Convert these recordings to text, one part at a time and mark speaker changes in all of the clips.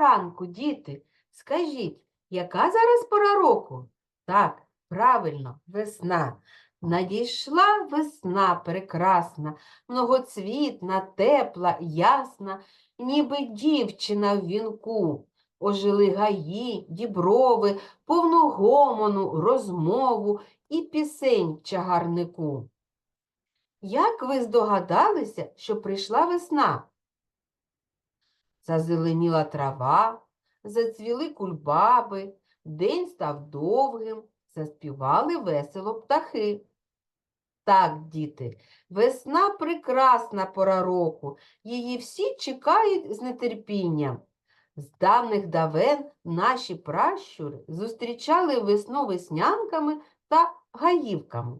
Speaker 1: ранку, діти. Скажіть, яка зараз пора року? Так, правильно, весна. Надійшла весна прекрасна, многоцвітна, тепла, ясна, ніби дівчина в вінку. Ожили гаї, діброви, повну гомону, розмову і пісень в чагарнику. Як ви здогадалися, що прийшла весна? Зазеленіла трава, зацвіли кульбаби, день став довгим, заспівали весело птахи. Так, діти, весна прекрасна пора року, її всі чекають з нетерпінням. З давних давен наші пращури зустрічали весну веснянками та гаївками.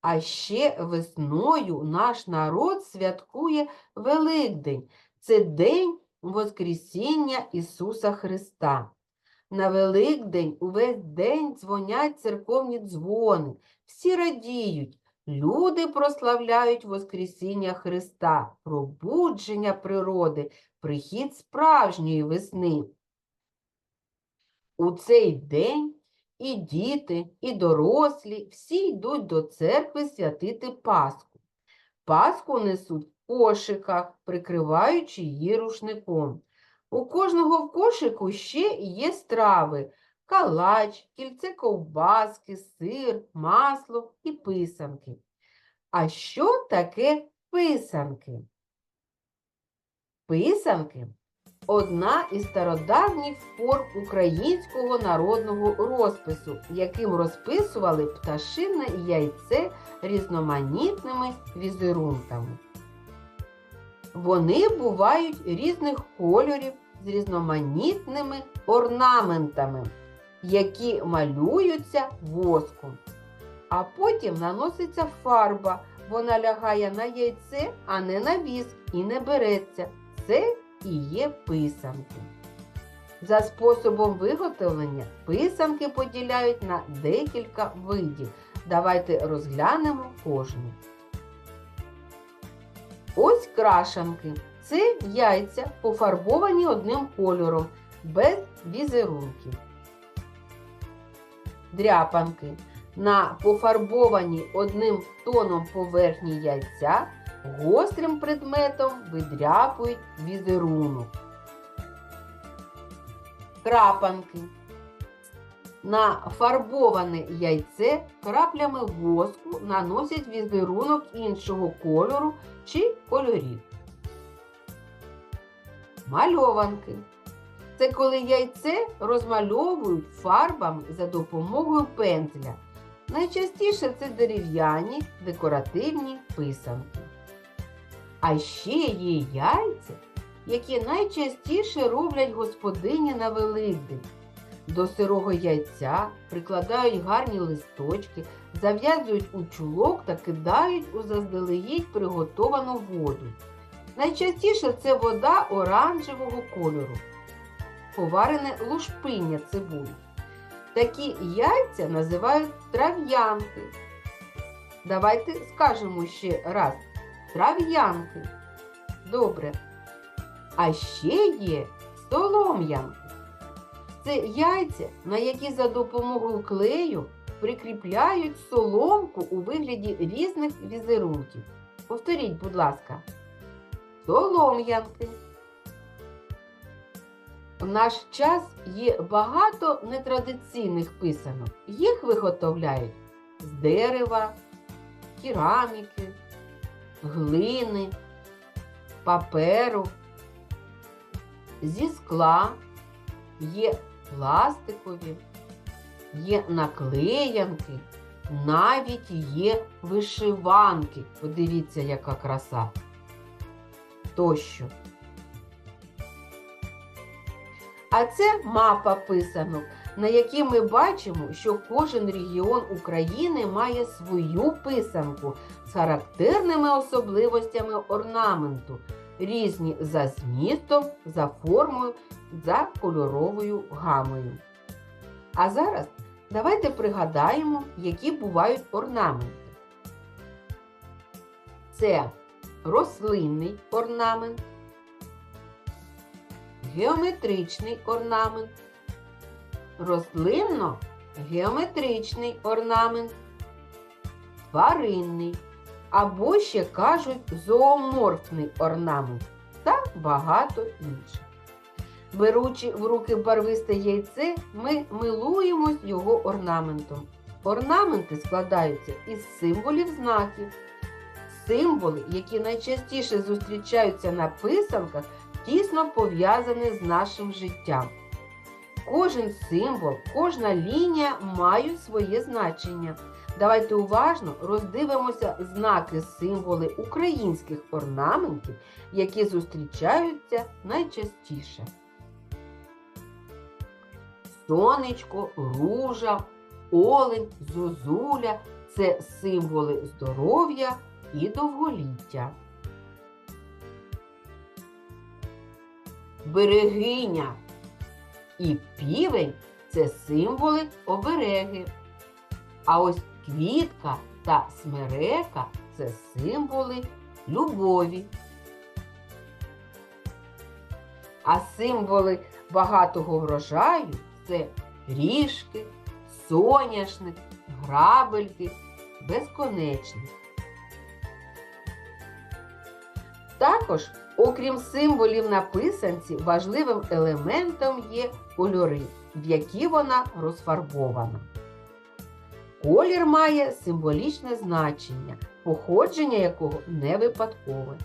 Speaker 1: А ще весною наш народ святкує Великдень. Це день Воскресіння Ісуса Христа. На Великдень увесь день дзвонять церковні дзвони, всі радіють, люди прославляють Воскресіння Христа, пробудження природи, прихід справжньої весни. У цей день і діти, і дорослі всі йдуть до церкви святити Пасху. Пасху несуть кошиках, прикриваючи її рушником. У кожного в кошику ще є страви калач, кільце ковбаски, сир, масло і писанки. А що таке писанки? Писанки одна із стародавніх форм українського народного розпису, яким розписували пташине яйце різноманітними візерунками. Вони бувають різних кольорів з різноманітними орнаментами, які малюються воском. А потім наноситься фарба. Вона лягає на яйце, а не на віск і не береться. Це і є писанки. За способом виготовлення писанки поділяють на декілька видів. Давайте розглянемо кожну. Ось крашанки. Це яйця, пофарбовані одним кольором, без візерунків. Дряпанки. На пофарбованій одним тоном поверхні яйця гострим предметом видряпують візерунок. Крапанки. На фарбоване яйце краплями воску наносять візерунок іншого кольору чи кольорів. Мальованки. Це коли яйце розмальовують фарбами за допомогою пензля. Найчастіше це дерев'яні декоративні писанки. А ще є яйця, які найчастіше роблять господині на Великдень. До сирого яйця прикладають гарні листочки, зав'язують у чулок та кидають у заздалегідь приготовану воду. Найчастіше це вода оранжевого кольору, поварене лушпиння цибулі. Такі яйця називають трав'янки. Давайте скажемо ще раз трав'янки. Добре. А ще є солом'янки. Це яйця, на які за допомогою клею прикріпляють соломку у вигляді різних візерунків. Повторіть, будь ласка, солом'янки. В наш час є багато нетрадиційних писанок. Їх виготовляють з дерева, кераміки, глини, паперу, зі скла, є пластикові, є наклеянки, навіть є вишиванки. Подивіться, яка краса. Тощо. А це мапа писанок, на якій ми бачимо, що кожен регіон України має свою писанку з характерними особливостями орнаменту, різні за змістом, за формою, за кольоровою гамою. А зараз давайте пригадаємо, які бувають орнаменти. Це рослинний орнамент, геометричний орнамент, рослинно геометричний орнамент, тваринний або ще кажуть зооморфний орнамент та багато інших. Беручи в руки барвисте яйце, ми милуємось його орнаментом. Орнаменти складаються із символів знаків. Символи, які найчастіше зустрічаються на писанках, тісно пов'язані з нашим життям. Кожен символ, кожна лінія мають своє значення. Давайте уважно роздивимося знаки символи українських орнаментів, які зустрічаються найчастіше. Сонечко, ружа, олень, зозуля це символи здоров'я і довголіття. Берегиня і півень це символи обереги. А ось квітка та смерека це символи любові. А символи багатого врожаю це ріжки, соняшник, грабельки, безконечність. Також, окрім символів на писанці, важливим елементом є кольори, в які вона розфарбована. Колір має символічне значення, походження якого не випадкове.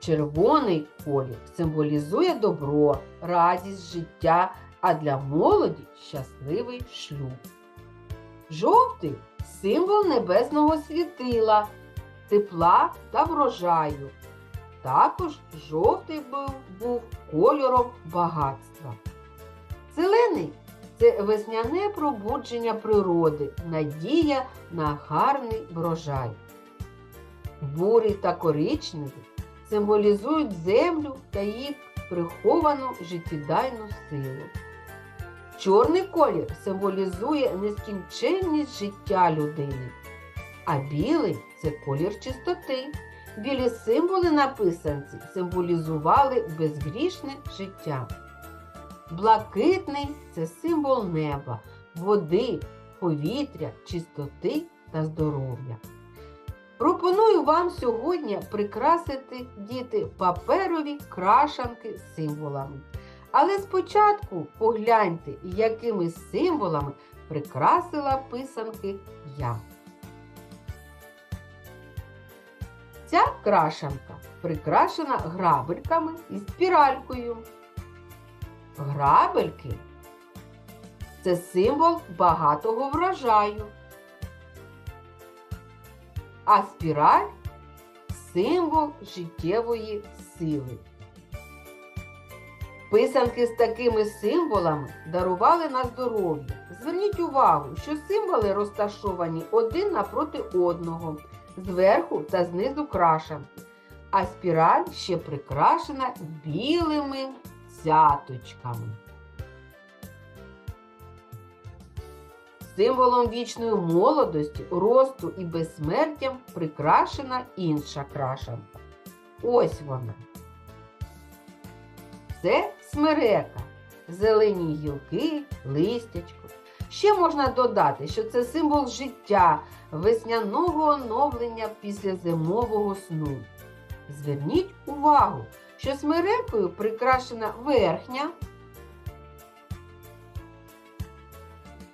Speaker 1: Червоний колір символізує добро, радість життя, а для молоді щасливий шлюб. Жовтий символ небесного світила, тепла та врожаю. Також жовтий був, був кольором багатства. Зелений це весняне пробудження природи, надія на гарний врожай. Бурий та коричневий символізують землю та її приховану життєдайну силу. Чорний колір символізує нескінченність життя людини, а білий це колір чистоти. Білі символи на писанці символізували безгрішне життя. Блакитний це символ неба, води, повітря, чистоти та здоров'я. Пропоную вам сьогодні прикрасити діти паперові крашанки символами. Але спочатку погляньте, якими символами прикрасила писанки я. Ця крашанка прикрашена грабельками і спіралькою. Грабельки це символ багатого врожаю. А спіраль символ життєвої сили. Писанки з такими символами дарували на здоров'я. Зверніть увагу, що символи розташовані один напроти одного, зверху та знизу крашанки, а спіраль ще прикрашена білими цяточками. Символом вічної молодості, росту і безсмертям прикрашена інша крашанка. Ось вона. Це смерека, зелені гілки, листячко. Ще можна додати, що це символ життя, весняного оновлення після зимового сну. Зверніть увагу, що смерекою прикрашена верхня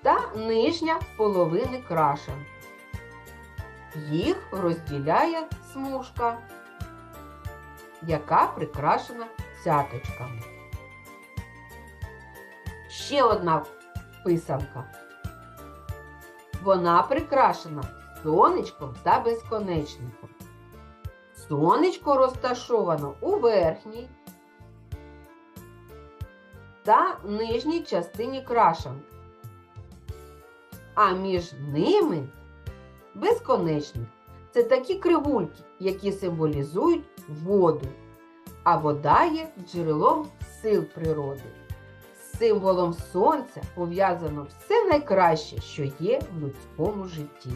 Speaker 1: та нижня половини крашен. Їх розділяє смужка, яка прикрашена цяточками. Ще одна писанка. Вона прикрашена сонечком та безконечником. Сонечко розташовано у верхній та нижній частині крашанки. А між ними безконечник. Це такі кривульки, які символізують воду. А вода є джерелом сил природи. Символом сонця пов'язано все найкраще, що є в людському житті.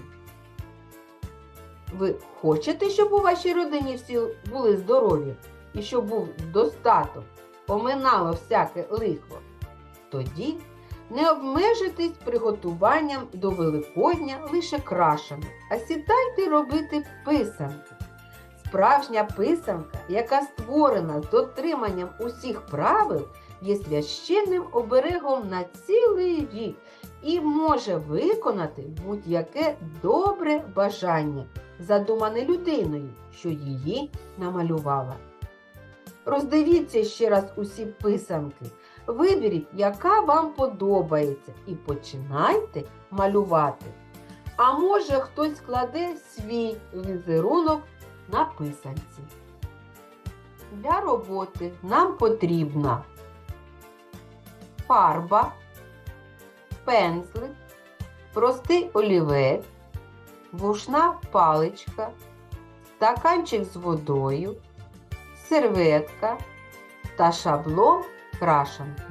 Speaker 1: Ви хочете, щоб у вашій родині всі були здорові і щоб був достаток? оминало всяке лихо, тоді не обмежуйтесь приготуванням до Великодня лише крашами, а сідайте робити писанки. Справжня писанка, яка створена з дотриманням усіх правил, є священним оберегом на цілий рік і може виконати будь-яке добре бажання, задумане людиною, що її намалювала. Роздивіться ще раз усі писанки, виберіть, яка вам подобається, і починайте малювати. А може хтось складе свій візерунок на писанці. Для роботи нам потрібна фарба, пензлик, простий олівець, вушна паличка, стаканчик з водою, серветка та шаблон крашанки.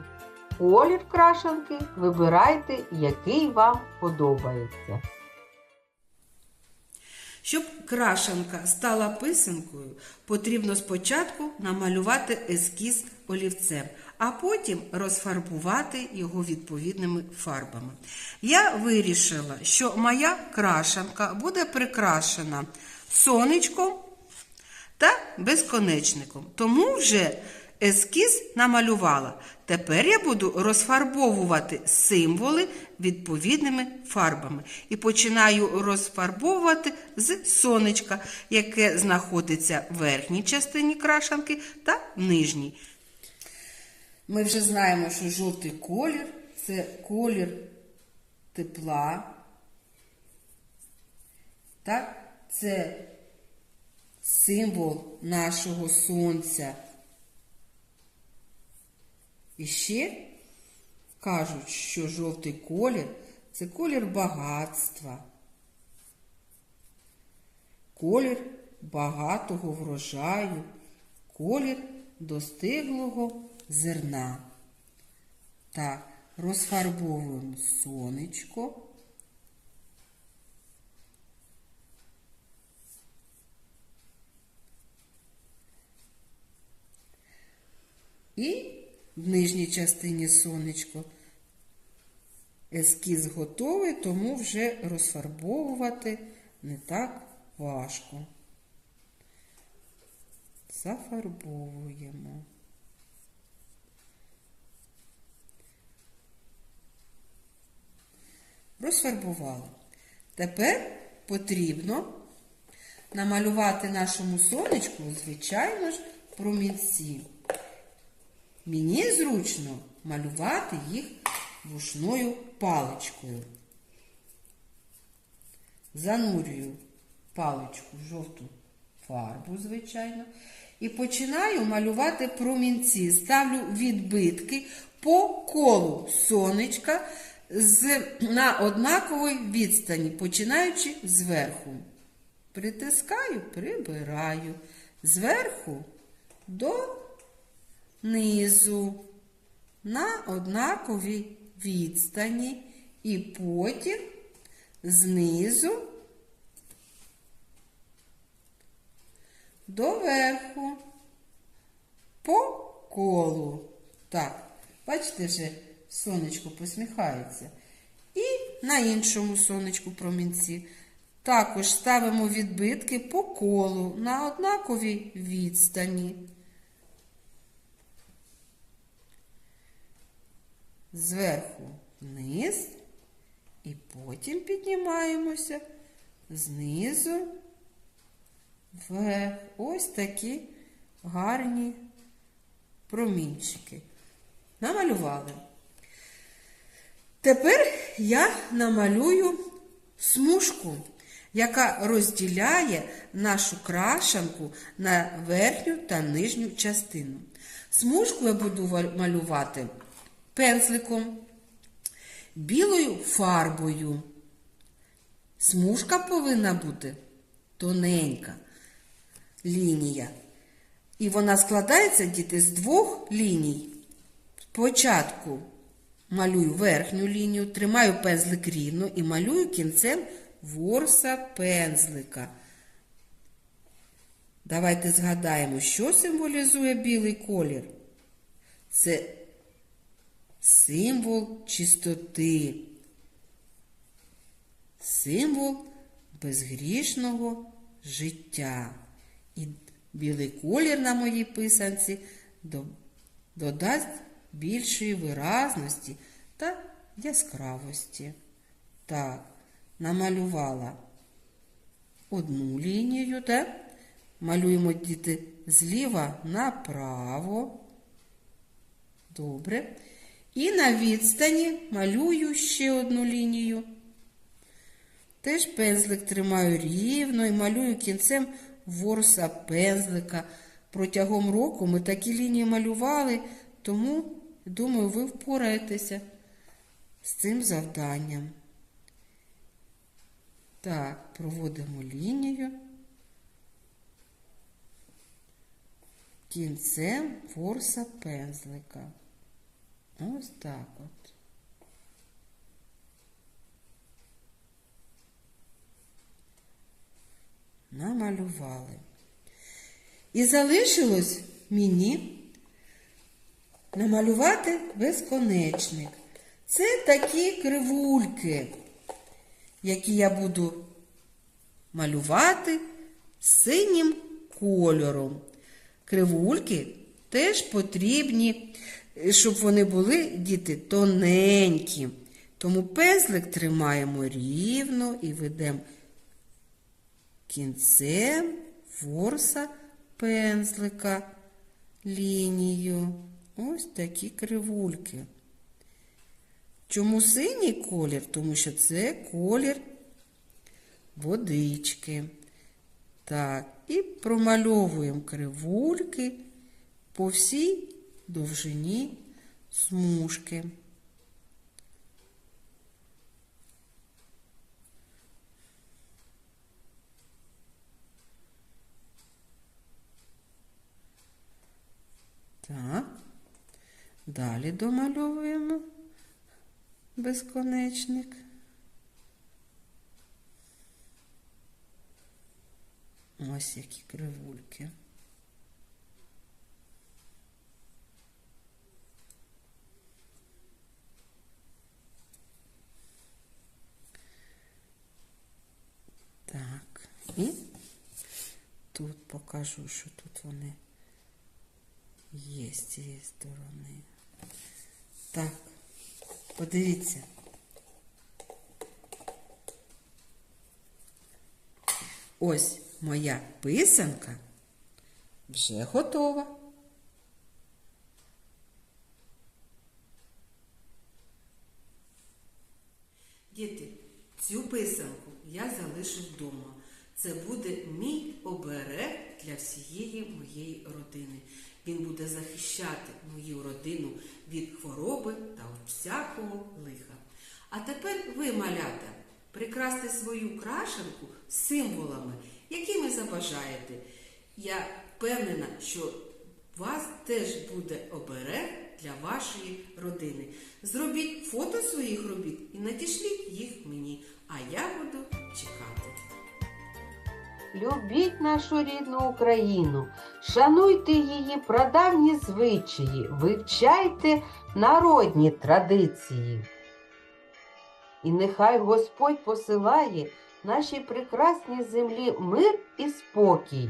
Speaker 1: Колір крашанки вибирайте, який вам подобається.
Speaker 2: Щоб крашанка стала писанкою, потрібно спочатку намалювати ескіз олівцем, а потім розфарбувати його відповідними фарбами. Я вирішила, що моя крашанка буде прикрашена сонечком та безконечником. Тому вже ескіз намалювала. Тепер я буду розфарбовувати символи відповідними фарбами. І починаю розфарбовувати з сонечка, яке знаходиться в верхній частині крашанки та в нижній. Ми вже знаємо, що жовтий колір це колір тепла. Так? Це символ нашого сонця. І ще кажуть, що жовтий колір це колір багатства, колір багатого врожаю, колір достиглого зерна. Так, розфарбовуємо сонечко. І в нижній частині сонечко. Ескіз готовий, тому вже розфарбовувати не так важко. Зафарбовуємо. Розфарбували. Тепер потрібно намалювати нашому сонечку, звичайно ж, промінці. Мені зручно малювати їх вушною паличкою. Занурюю паличку в жовту фарбу, звичайно, і починаю малювати промінці. Ставлю відбитки по колу сонечка з, на однаковій відстані, починаючи зверху. Притискаю, прибираю. Зверху до низу на однаковій відстані і потім знизу до верху по колу. Так, бачите, вже сонечко посміхається. І на іншому сонечку промінці. Також ставимо відбитки по колу на однаковій відстані. зверху вниз, і потім піднімаємося знизу вверх. Ось такі гарні промінчики. Намалювали. Тепер я намалюю смужку, яка розділяє нашу крашанку на верхню та нижню частину. Смужку я буду малювати пензликом, білою фарбою. Смужка повинна бути тоненька лінія. І вона складається, діти, з двох ліній. Спочатку малюю верхню лінію, тримаю пензлик рівно і малюю кінцем ворса пензлика. Давайте згадаємо, що символізує білий колір. Це символ чистоти, символ безгрішного життя. І білий колір на моїй писанці додасть більшої виразності та яскравості. Так, намалювала одну лінію, так? Малюємо діти зліва направо. Добре. І на відстані малюю ще одну лінію. Теж пензлик тримаю рівно і малюю кінцем ворса пензлика. Протягом року ми такі лінії малювали, тому, думаю, ви впораєтеся з цим завданням. Так, проводимо лінію. Кінцем ворса пензлика. Ось так от. Намалювали. І залишилось мені намалювати безконечник. Це такі кривульки, які я буду малювати синім кольором. Кривульки теж потрібні, щоб вони були, діти, тоненькі. Тому пензлик тримаємо рівно і ведемо кінцем ворса пензлика лінію. Ось такі кривульки. Чому синій колір? Тому що це колір водички. Так, і промальовуємо кривульки по всій довжині смужки. Так, далі домальовуємо безконечник. Ось які кривульки. Так, і тут покажу, що тут вони є з цієї сторони. Так, подивіться. Ось моя писанка вже готова. Діти, цю писанку я залишу вдома. Це буде мій оберег для всієї моєї родини. Він буде захищати мою родину від хвороби та всякого лиха. А тепер ви, малята, прикрасьте свою крашенку символами, які ви забажаєте. Я впевнена, що вас теж буде оберег для вашої родини. Зробіть фото своїх робіт і надішліть їх мені, а я буду чекати.
Speaker 1: Любіть нашу рідну Україну, шануйте її прадавні звичаї, вивчайте народні традиції. І нехай Господь посилає нашій прекрасній землі мир і спокій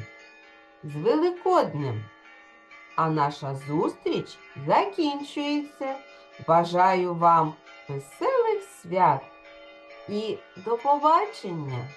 Speaker 1: з Великоднем. А наша зустріч закінчується. Бажаю вам веселих свят і до побачення!